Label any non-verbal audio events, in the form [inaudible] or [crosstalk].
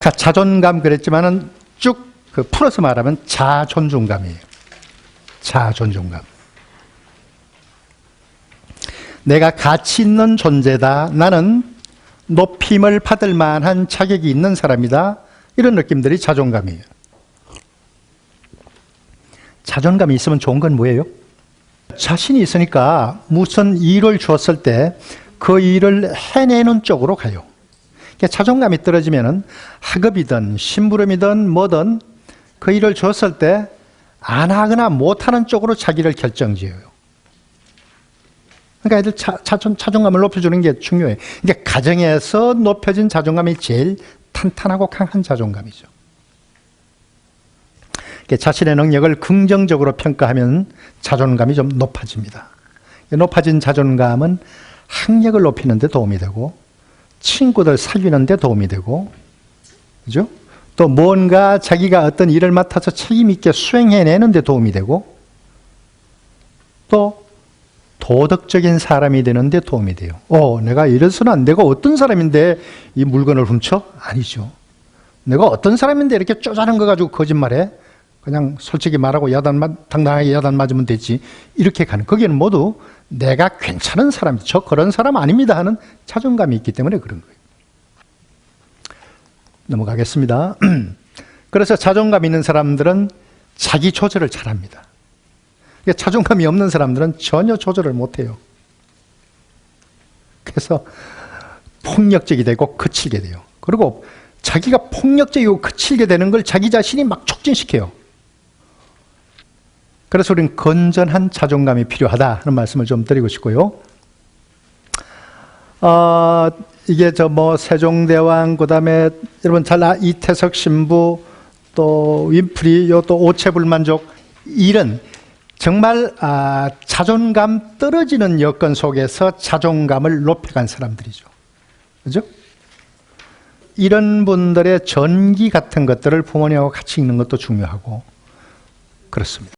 아까 자존감 그랬지만은 쭉 그 풀어서 말하면 자존중감이에요. 자존중감. 내가 가치 있는 존재다. 나는 높임을 받을 만한 자격이 있는 사람이다. 이런 느낌들이 자존감이에요. 자존감이 있으면 좋은 건 뭐예요? 자신이 있으니까 무슨 일을 주었을 때 그 일을 해내는 쪽으로 가요. 자존감이 떨어지면은 학업이든 심부름이든 뭐든 그 일을 줬을 때 안 하거나 못 하는 쪽으로 자기를 결정지어요. 그러니까 애들 자, 자존, 자존감을 높여주는 게 중요해요. 그러니까 가정에서 높여진 자존감이 제일 탄탄하고 강한 자존감이죠. 자신의 능력을 긍정적으로 평가하면 자존감이 좀 높아집니다. 높아진 자존감은 학력을 높이는 데 도움이 되고 친구들 사귀는 데 도움이 되고 그죠? 또 뭔가 자기가 어떤 일을 맡아서 책임 있게 수행해내는 데 도움이 되고 또 도덕적인 사람이 되는 데 도움이 돼요. 어, 내가 이래서는 안 되고 어떤 사람인데 이 물건을 훔쳐? 아니죠. 내가 어떤 사람인데 이렇게 쪼잔한 거 가지고 거짓말해? 그냥 솔직히 말하고 야단, 당당하게 야단 맞으면 되지. 이렇게 가는. 거기는 모두 내가 괜찮은 사람, 저 그런 사람 아닙니다 하는 자존감이 있기 때문에 그런 거예요. 넘어가겠습니다. [clears throat] 그래서 자존감 있는 사람들은 자기 조절을 잘합니다. 자존감이 없는 사람들은 전혀 조절을 못해요. 그래서 폭력적이 되고 거칠게 돼요. 그리고 자기가 폭력적이고 거칠게 되는 걸 자기 자신이 막 촉진시켜요. 그래서 우리는 건전한 자존감이 필요하다 하는 말씀을 좀 드리고 싶고요. 어, 이게 저 뭐 세종대왕 그다음에 여러분 잘 아, 이태석 신부 또 윈프리 요 또 오체불만족 이런 정말 아, 자존감 떨어지는 여건 속에서 자존감을 높여간 사람들이죠. 그죠? 이런 분들의 전기 같은 것들을 부모님하고 같이 읽는 것도 중요하고 그렇습니다.